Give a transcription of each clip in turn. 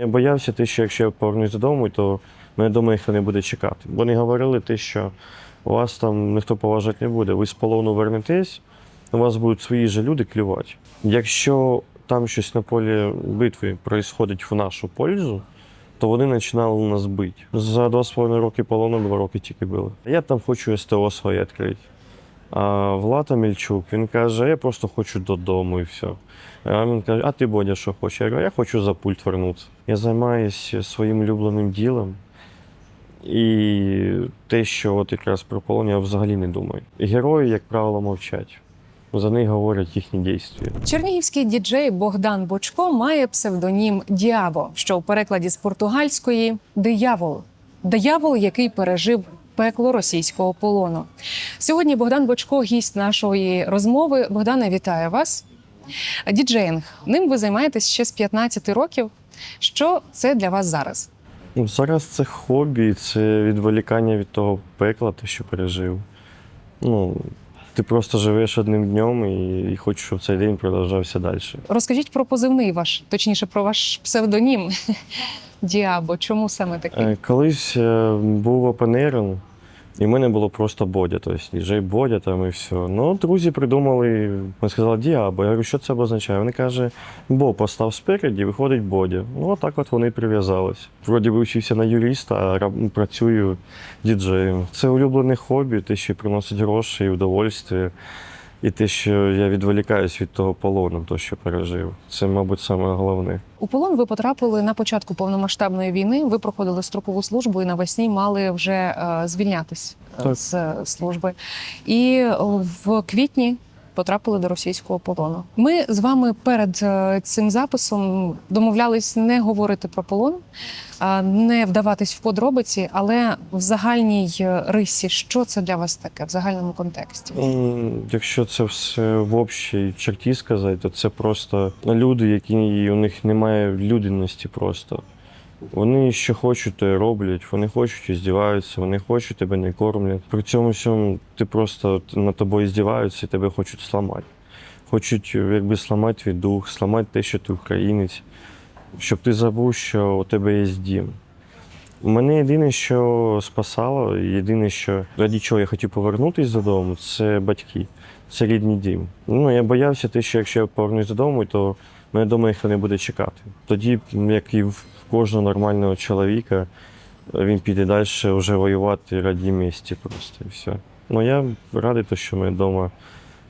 Я боявся те, що якщо я повернусь додому, то мене вдома ніхто не буде чекати. Вони говорили те, що вас там ніхто поважати не буде. Ви з полону вернетесь, у вас будуть свої ж люди клювати. Якщо там щось на полі битви відбувається в нашу пользу, то вони починали нас бити. За два з половиною роки полону два роки тільки били. Я там хочу СТО своє відкрити. А Влад Амельчук, він каже, я просто хочу додому і все. А він каже, а ти Бодя, що хочеш? Я кажу, я хочу за пульт вернутися. Я займаюся своїм улюбленим ділом. І те, що от якраз про полон, я взагалі не думаю. Герої, як правило, мовчать. За них говорять їхні дії. Чернігівський діджей Богдан Бочко має псевдонім Діаво, що в перекладі з португальської диявол. Диявол, який пережив пекло російського полону. Сьогодні Богдан Бочко, гість нашої розмови. Богдане, вітаю вас. Діджеїнг. Ним ви займаєтесь ще з 15 років. Що це для вас зараз? Ну, Зараз це хобі, це відволікання від того пекла, те, що пережив. Ну, ти просто живеш одним днем і, і хочеш, щоб цей день продовжався далі. Розкажіть про позивний ваш, точніше, про ваш псевдонім Діабо. Чому саме такий? Е, Колись е, був опенером, і в мене було просто Бодя, тобто діджей Бодя там і все. Ну, друзі придумали, ми сказали Діабо. Я говорю, що це означає? Вони каже, Бо постав спереді, виходить Бодя. Ну, отак от вони прив'язались. Вроді би вчився на юриста, а працюю діджеєм. Це улюблене хобі, те, що приносить гроші і удовольствие. І те, що я відволікаюсь від того полону, то, що пережив. Це, мабуть, саме головне. У полон ви потрапили на початку повномасштабної війни. Ви проходили строкову службу і навесні мали вже е, звільнятись е, Так. з е, служби. І в квітні потрапили до російського полону. Ми з вами перед е, цим записом домовлялись не говорити про полон, не вдаватись в подробиці, але в загальній е, рисі, що це для вас таке в загальному контексті? Якщо це все в общій черті сказати, то це просто люди, які у них немає людяності просто. Вони що хочуть, роблять, вони хочуть і здіваються, вони хочуть, тебе не кормлять. При цьому всьому ти просто над тобою здіваються і тебе хочуть сламати. Хочуть якби сламати твій дух, сламати те, що ти українець, щоб ти забув, що у тебе є дім. Мене єдине, що спасало, єдине, що раді чого я хотів повернутися додому, це батьки, це рідний дім. Ну, я боявся те, що якщо я повернусь додому, то мене вдома ніхто не буде чекати. Тоді, як і в кожного нормального чоловіка, він піде далі вже воювати раді місті просто і все. Ну я радий, то, що мене вдома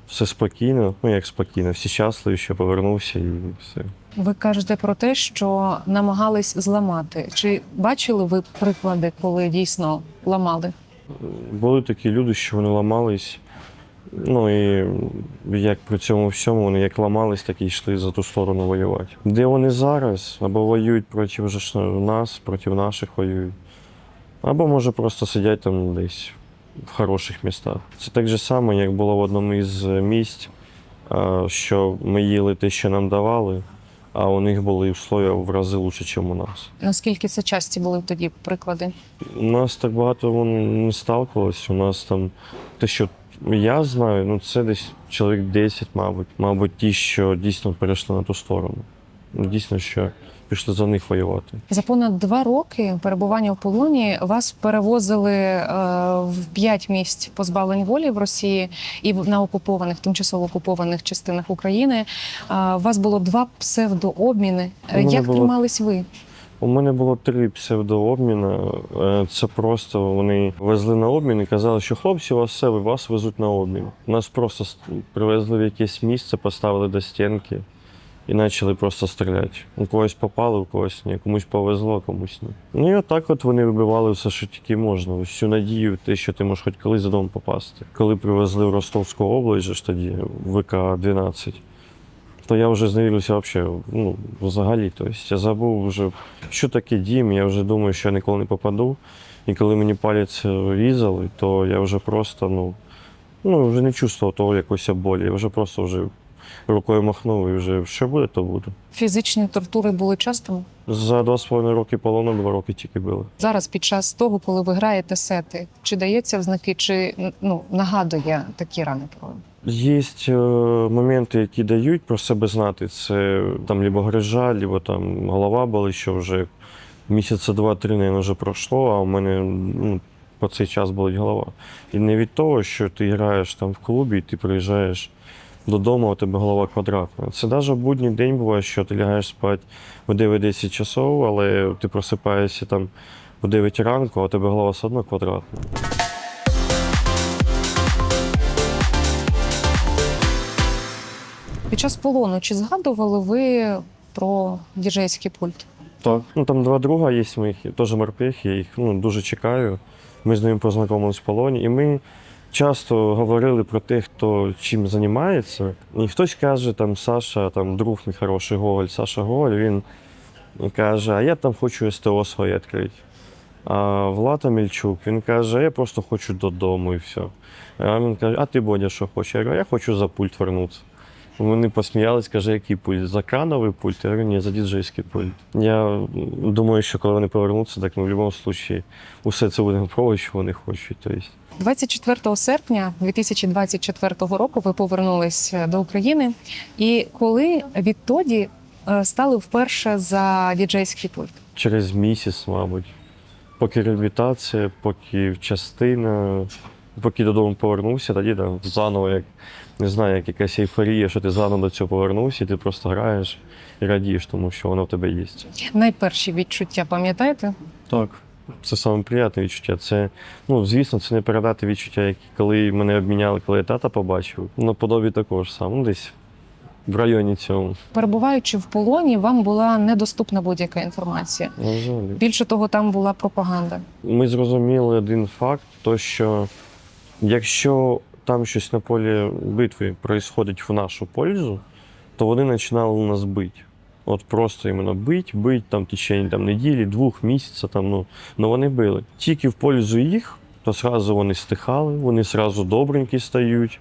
все спокійно, ну як спокійно, всі щасливі, що повернувся і все. Ви кажете про те, що намагались зламати. Чи бачили ви приклади, коли дійсно ламали? Були такі люди, що вони ламались. Ну і як при цьому всьому вони як ламались, так і йшли за ту сторону воювати. Де вони зараз? Або воюють проти вже нас, проти наших воюють. Або може просто сидять там десь в хороших містах. Це так же само, як було в одному із місць, що ми їли те, що нам давали, а у них були условия в рази лучше, ніж у нас. Наскільки це часті були тоді приклади? У нас так багато вон не сталкувалось. У нас там те, що я знаю, ну це десь чоловік 10, мабуть. Мабуть, ті, що дійсно перейшли на ту сторону. Ну, Дійсно, що пішли за них воювати. За понад два роки перебування в полоні вас перевозили е, в п'ять місць позбавлень волі в Росії і на окупованих, тимчасово окупованих частинах України. Е, у вас було два псевдообміни. Як було- тримались ви? У мене було три псевдообміна. Е, Це просто вони везли на обмін і казали, що хлопці, у вас все, вас везуть на обмін. Нас просто привезли в якесь місце, поставили до стінки і почали просто стріляти. У когось попали, у когось ні. Комусь повезло, комусь ні. Ну і отак от вони вибивали все, що тільки можна. Всю надію, те, що ти можеш хоч колись додому попасти. Коли привезли в Ростовську область, ж тоді, ВК-12, то я вже зневірився взагалі, ну, взагалі. Тобто я забув вже, що таке дім, я вже думаю, що я ніколи не попаду. І коли мені палець різали, то я вже просто, ну, ну вже не чувствував того якоїсь болі. Я вже просто вже рукою махнув і вже що буде, то буде. Фізичні тортури були частими? За два з половиною роки полону два роки тільки били. Зараз, під час того, коли ви граєте сети, чи дається в знаки, чи ну нагадує такі рани про Є е, моменти, які дають про себе знати. Це там либо грижа, либо там голова болить, що вже місяця два-три, мабуть, вже пройшло, а у мене ну, по цей час болить голова. І не від того, що ти граєш там в клубі, і ти приїжджаєш додому, а у тебе голова квадратна. Це навіть будній день буває, що ти лягаєш спати в 9-10 часов, але ти просипаєшся там в 9 ранку, а у тебе голова все одно квадратна. Під час полону чи згадували ви про діджейський пульт? Так. Ну там два друга є моїх, теж морпехи, я їх ну, дуже чекаю. Ми з ними познайомились в полоні, і ми часто говорили про те, хто чим займається. І хтось каже, там Саша, там друг мій хороший Гоголь, Саша Гоголь, він каже, а я там хочу СТО своє відкрити. А Влад Амельчук, він каже, я просто хочу додому і все. А він каже, а ти Бодя, що хочеш? Я говорю, я хочу за пульт вернутися. Вони посміялись, каже, який пульт? За крановий пульт? Я говорю, ні, за діджейський пульт. Я думаю, що коли вони повернуться, так ми в будь-якому випадку усе це будемо пробувати, що вони хочуть. Тобто, 24 серпня 2024 року ви повернулись до України. І коли відтоді е, стали вперше за діджейський пульт? через місяць, мабуть. Поки реабілітація, поки частина, поки додому повернувся, тоді там заново, як не знаю, як якась ейфорія, що ти заново до цього повернувся, і ти просто граєш і радієш, тому що воно в тебе є. Найперші відчуття, пам'ятаєте? Так. Це саме приємне відчуття. Це, ну, звісно, це не передати відчуття, які коли мене обміняли, коли я тата побачив. Наподобі також сам, ну, десь в районі цьому. Перебуваючи в полоні, вам була недоступна будь-яка інформація. На. Більше того, там була пропаганда. Ми зрозуміли один факт: то що якщо там щось на полі битви відбувається в нашу пользу, то вони починали нас бити. От просто іменно бить, бить там в течение там, неділі, двох місяців. Там, ну, ну вони били. Тільки в пользу їх, то зразу вони стихали, вони зразу добренькі стають.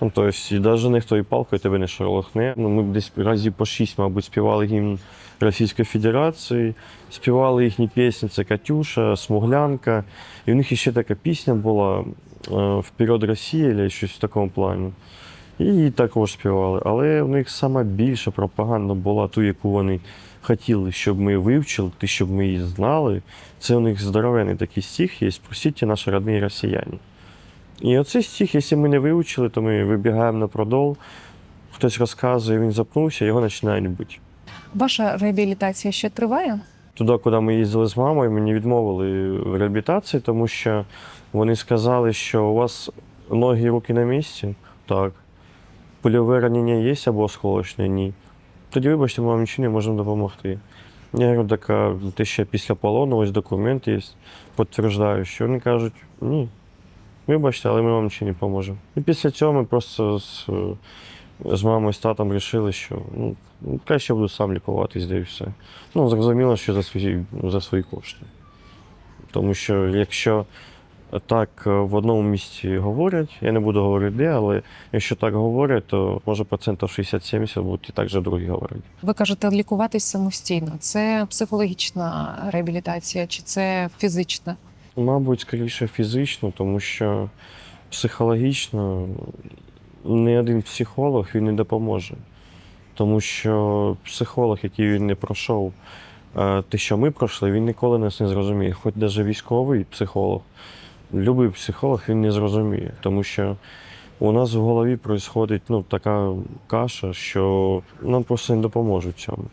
Ну, тобто, і навіть ніхто і палкою тебе не шарлахне. Ну, ми десь разів по шість, мабуть, співали гімн Російської Федерації, співали їхні пісні, це Катюша, Смуглянка. І в них ще така пісня була Вперед Росія, або щось в такому плані. І її також співали. Але в них сама більша пропаганда була ту, яку вони хотіли, щоб ми вивчили, щоб ми її знали. Це у них здоровенний такий стих є. Простіть наші родні росіяни. І оцей стих, якщо ми не вивчили, то ми вибігаємо на продол, хтось розказує, він запнувся, його починають бити. Ваша реабілітація ще триває? Туди, куди ми їздили з мамою, мені відмовили в реабілітації, тому що вони сказали, що у вас ноги і руки на місці. Так. Польове ранення є або осколочне? Ні. Тоді, вибачте, ми вам нічого не можемо допомогти. Я говорю, так а ти ще після полону, ось документ є, підтверджую, що вони кажуть, ні. Вибачте, але ми вам нічого не поможемо. І після цього ми просто з, з мамою з татом вирішили, що ну, краще буду сам лікуватись, де і все. Ну, зрозуміло, що за свої, за свої кошти. Тому що якщо так е, в одному місці говорять, я не буду говорити де, але якщо так говорять, то може процентів 60-70 будуть і так же другі говорити. Ви кажете, лікуватись самостійно. Це психологічна реабілітація чи це фізична? Мабуть, скоріше фізично, тому що психологічно ні один психолог він не допоможе. Тому що психолог, який він не пройшов, е, те, що ми пройшли, він ніколи нас не зрозуміє. Хоч навіть військовий психолог, будь-який психолог він не зрозуміє. Тому що у нас в голові відбувається ну, така каша, що нам просто не допоможуть цьому.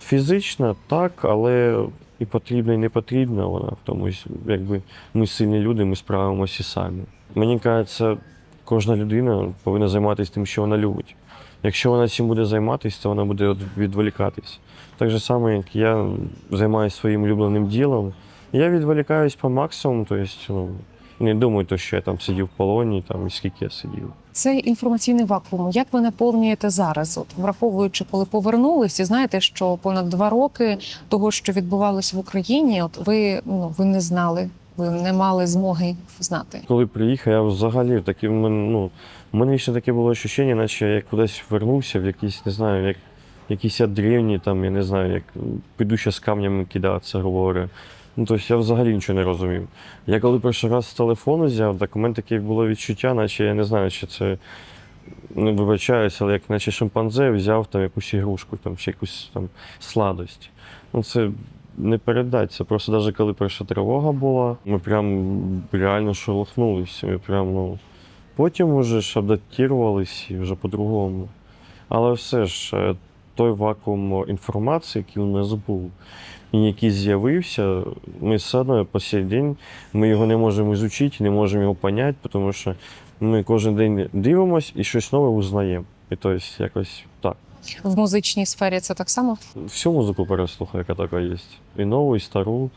Фізично так, але і потрібно, і не потрібно вона. Тому якби ми сильні люди, ми справимося самі. Мені кажеться, кожна людина повинна займатися тим, що вона любить. Якщо вона цим буде займатися, то вона буде відволікатись. Так же само, як я займаюся своїм улюбленим ділом, я відволікаюсь по максимуму, тобто, ну, не думаю, то, що я там сидів в полоні, там, і скільки я сидів. Цей інформаційний вакуум, як ви наповнюєте зараз? От враховуючи, коли повернулись, і знаєте, що понад два роки того, що відбувалося в Україні, от ви ну ви не знали, ви не мали змоги знати. Коли приїхав, я взагалі такі, ну, в мене ще таке було відчуття, наче я кудись вернувся в якийсь, не знаю, як якісь я древні, там, я не знаю, як піду ще з камнями кидатися, говоря. Ну, тобто я взагалі нічого не розумів. Я коли перший раз з телефону взяв, так у мене таке було відчуття, наче я не знаю, чи це ну, вибачаюся, але як наче шимпанзе взяв там якусь ігрушку, там, чи якусь там сладость. Ну, це не передать. Це просто навіть коли перша тривога була, ми прям реально шелохнулися. Ми прям, ну, потім уже ж адаптувалися і вже по-другому. Але все ж, е, той вакуум інформації, який у нас був, і який з'явився, ми все одно по сей день ми його не можемо ізучити, не можемо його поняти, тому що ми кожен день дивимося і щось нове узнаємо. І тобто якось так. В музичній сфері це так само. Всю музику переслухаю, яка така є. І нову, і стару.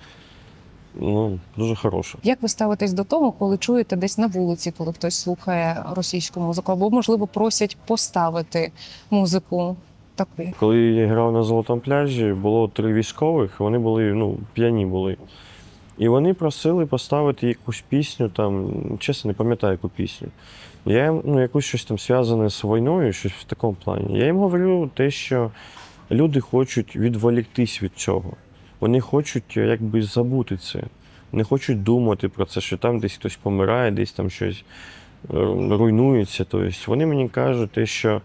Ну, дуже хороша. Як ви ставитесь до того, коли чуєте десь на вулиці, коли хтось слухає російську музику, або можливо просять поставити музику таку? Коли я грав на золотому пляжі, було три військових, вони були ну, п'яні були. І вони просили поставити якусь пісню, там, чесно, не пам'ятаю, яку пісню. Я їм ну, якусь щось там зв'язане з війною, щось в такому плані. Я їм говорю те, що люди хочуть відволіктись від цього. Вони хочуть якби забути це. Не хочуть думати про це, що там десь хтось помирає, десь там щось е, руйнується. Тобто вони мені кажуть те, що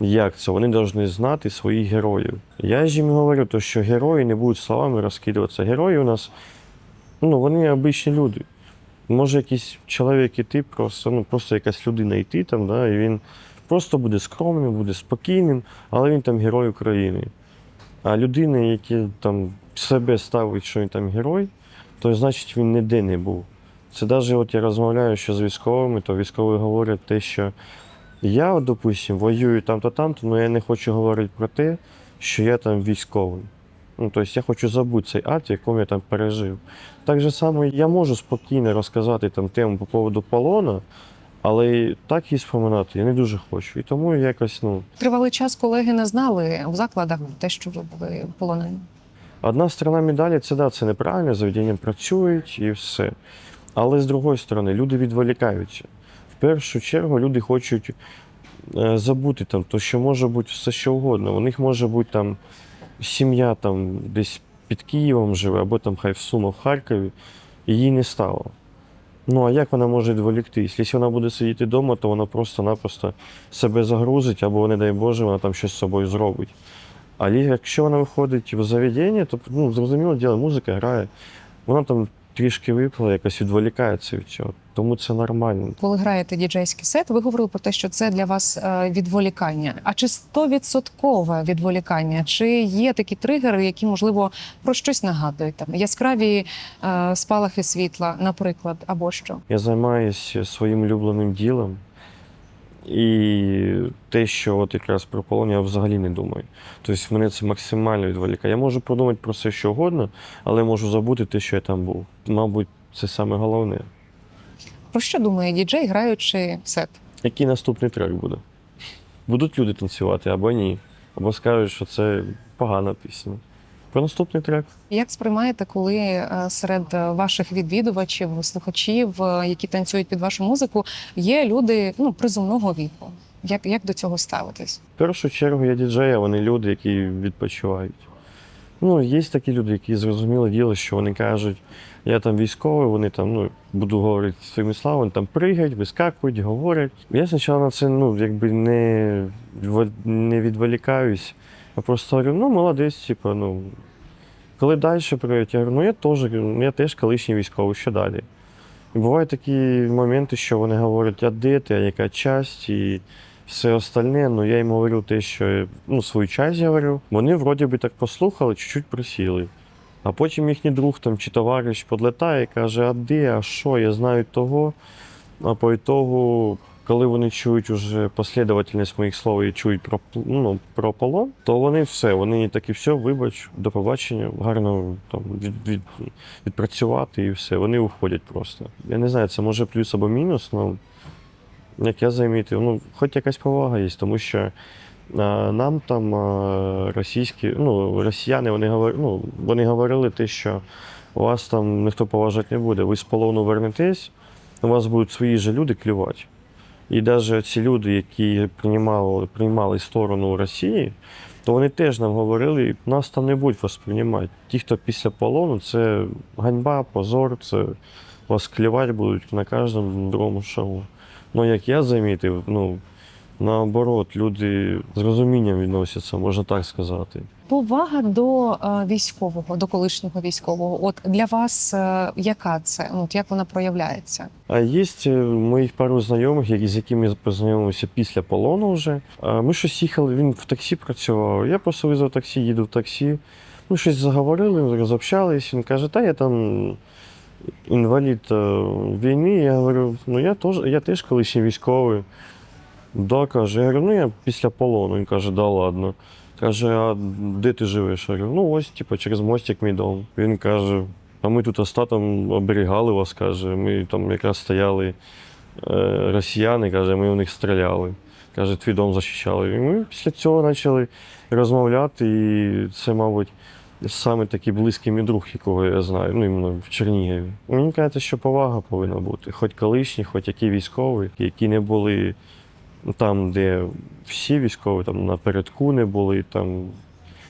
як це? Вони повинні знати своїх героїв. Я ж їм говорю, то, що герої не будуть словами розкидуватися. Герої у нас, ну, вони обичні люди. Може, якийсь чоловік іти, просто, ну, просто якась людина йти там, да, і він просто буде скромним, буде спокійним, але він там герой України. А людина, які там себе ставить, що він там герой, то значить він ніде не був. Це навіть от я розмовляю ще з військовими, то військові говорять те, що я, от, допустим, воюю там-то, там-то, але я не хочу говорити про те, що я там військовий. Ну, тобто я хочу забути цей ад, в якому я там пережив. Так же само я можу спокійно розказати там тему по поводу полона, але так її споминати я не дуже хочу. І тому якось, ну, Тривалий час колеги не знали в закладах те, що ви були полонені. Одна сторона медалі це да, це неправильно, заведення працюють і все. Але з другої сторони, люди відволікаються. В першу чергу люди хочуть е, забути там, то, що може бути все що угодно. У них може бути там сім'я там десь під Києвом живе, або там хай в Сумах, в Харкові, її не стало. Ну а як вона може відволіктись? Якщо вона буде сидіти вдома, то вона просто-напросто себе загрузить, або, не дай Боже, вона там щось з собою зробить. Але якщо вона виходить в заведення, то ну, зрозуміло діло, музика грає, вона там трішки випала, якось відволікається від цього. Тому це нормально. Коли граєте діджейський сет, ви говорили про те, що це для вас е, відволікання. А чи стовідсоткове відволікання? Чи є такі тригери, які можливо про щось нагадують? Там яскраві е, спалахи світла, наприклад, або що? Я займаюся своїм улюбленим ділом. І те, що от якраз про полон, я взагалі не думаю. Тобто мене це максимально відволікає. Я можу подумати про все, що угодно, але можу забути те, що я там був. Мабуть, це саме головне. Про що думає діджей, граючи сет? Який наступний трек буде? Будуть люди танцювати або ні. Або скажуть, що це погана пісня. Про наступний трек. Як сприймаєте, коли е, серед ваших відвідувачів, слухачів, е, які танцюють під вашу музику, є люди ну, призовного віку? Як, як до цього ставитись? В першу чергу я діджей, а вони люди, які відпочивають. Ну, є такі люди, які зрозуміло діло, що вони кажуть, я там військовий, вони там, ну, буду говорити своїми словами, там пригають, вискакують, говорять. Я спочатку на це ну, якби не, не відволікаюсь, а просто говорю, ну, молодець, типу, ну. Коли далі пригають, я говорю, ну я теж, я теж колишній військовий, що далі? І бувають такі моменти, що вони говорять, а де ти, а яка часть, і все остальне, ну я їм говорю те, що ну, свою часть говорю. Вони вроді би так послухали, чуть-чуть присіли. А потім їхній друг там чи товариш подлетає і каже, а де, а що, я знаю того. А по ітогу, коли вони чують уже послідовательність моїх слов і чують про, ну, про полон, то вони все, вони такі все, вибач, до побачення, гарно там, від, від, відпрацювати і все. Вони уходять просто. Я не знаю, це може плюс або мінус, але як я замітив, ну, хоч якась повага є, тому що е, нам там е, російські, ну, росіяни вони, говор, ну, вони говорили те, що вас там ніхто поважати не буде. Ви з полону вернетесь, у вас будуть свої ж люди клювати. І навіть ці люди, які приймали, приймали сторону Росії, то вони теж нам говорили, нас там не будуть вас приймати. Ті, хто після полону, це ганьба, позор, це вас клювати будуть на кожному другому шоу. Ну, як я замітив, ну, Наоборот, люди з розумінням відносяться, можна так сказати. Повага до е, військового, до колишнього військового. От для вас е, яка це? Ну, от як вона проявляється? А є е, моїх пару знайомих, з якими я познайомився після полону вже. Ми щось їхали, він в таксі працював. Я просто визвав таксі, їду в таксі. Ми щось заговорили, розобщались. Він каже, та я там інвалід е, війни. Я говорю, ну я теж, я теж колишній військовий. Да, каже, я говорю, ну я після полону. Він каже, да ладно. Каже, а де ти живеш? Я говорю, ну ось, типу, через мостик мій дом. Він каже, а ми тут остатом оберігали вас, каже. Ми там якраз стояли е, росіяни, каже, ми в них стріляли. Каже, твій дом захищали. І ми після цього почали розмовляти, і це, мабуть, саме такий близький мій друг, якого я знаю, ну іменно в Чернігові. Мені кажеться, що повага повинна бути. Хоч колишні, хоч які військові, які не були там, де всі військові там напередку не були, там,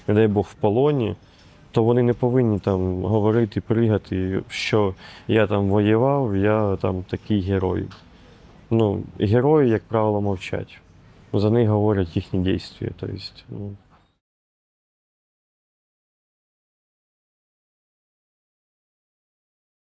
не дай Бог, в полоні, то вони не повинні там говорити, пригати, що я там воював, я там такий герой. Ну, герої, як правило, мовчать. За них говорять їхні дії. Тобто, ну,